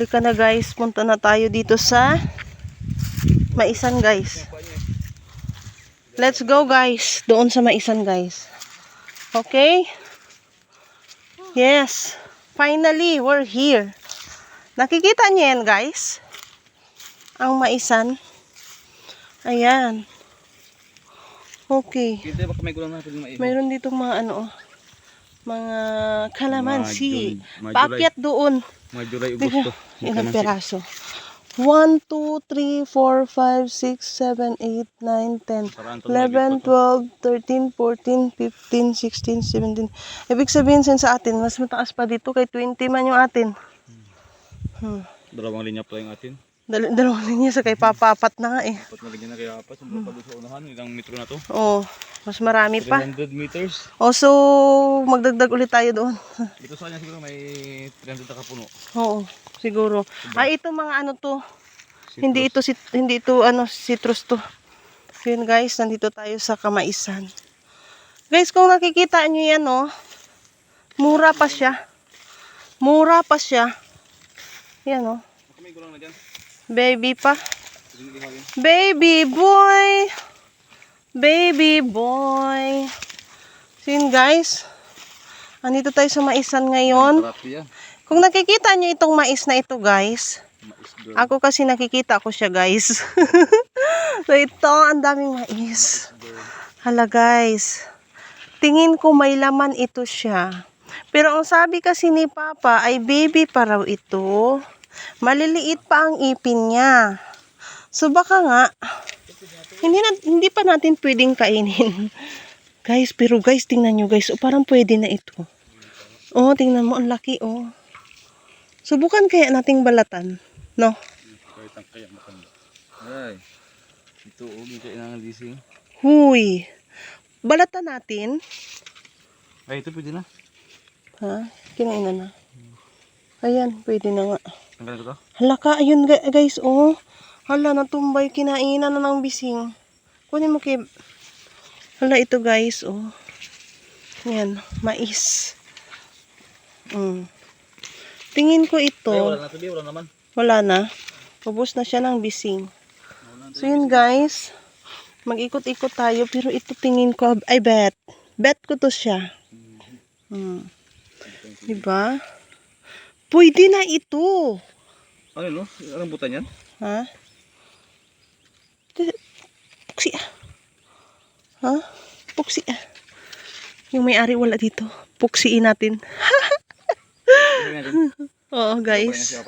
Lika na guys, punta na tayo dito sa Maisan guys. Let's go guys, doon sa Maisan guys. Okay? Yes. Finally, we're here. Nakikita niyo yan guys? Ang Maisan. Ayan. Okay. Mayroon ditong mga ano, oh, mga kalamansi. Paakyat doon. July, Tingnan, Agosto. ilang peraso. 1, 2, 3, 4, 5, 6, 7, 8, 9, 10, 11, 12, 13, 14, 15, 16, 17. Ibig sabihin sin sa atin, mas mataas pa dito kay 20 man yung atin. Hmm. Dalawang linya pala yung atin. Dal- dalawang linya sa kay papapat na nga eh. Apat na linya na kaya apat. Sumbong pa sa unahan. Ilang metro na to? Oh, mas marami pa. 300 meters. Oh, so magdagdag ulit tayo doon. Ito sa kanya siguro may 300 na kapuno. Oo, siguro. Ay, ito mga ano to. Hindi ito si hindi ito ano citrus to. Yun guys, nandito tayo sa Kamaisan. Guys, kung nakikita niyo yan oh, mura pa siya. Mura pa siya. Yan oh. May gulang na dyan. Baby pa. Baby boy. Baby boy. So yun guys. Andito tayo sa Maisan ngayon. Kung nakikita niyo itong mais na ito guys. Ako kasi nakikita ko siya guys. so ito, ang daming mais. Hala guys. Tingin ko may laman ito siya. Pero ang sabi kasi ni Papa ay baby pa raw ito. Maliliit pa ang ipin niya. So baka nga, hindi, na, hindi pa natin pwedeng kainin. guys, pero guys, tingnan nyo guys. O parang pwede na ito. Oh, tingnan mo, ang laki oh. Subukan kaya nating balatan. No? Kahit ang kaya matanda. Ay. Ito oh, may kailangan gising. Huy. Balatan natin. Ay, ito pwede na. Ha? Kinain na. Ayan, pwede na nga. Hala ka, ayun gu- guys, oh. Hala, natumbay, kinainan na ng bising. Kunin mo kay... Hala, ito guys, oh. Yan, mais. Mm. Tingin ko ito. Ay, wala na to, Bi. wala naman. Wala na. Ubus na siya ng bising. So yun guys. Mag-ikot-ikot tayo. Pero ito tingin ko, ay bet. Bet ko to siya. Hmm. Diba? Pwede na ito. Ano no? Anong butan yan? Ha? Puksi ah. Ha? Puksi ah. Yung may-ari wala dito. Puksiin natin. Oo Ano guys.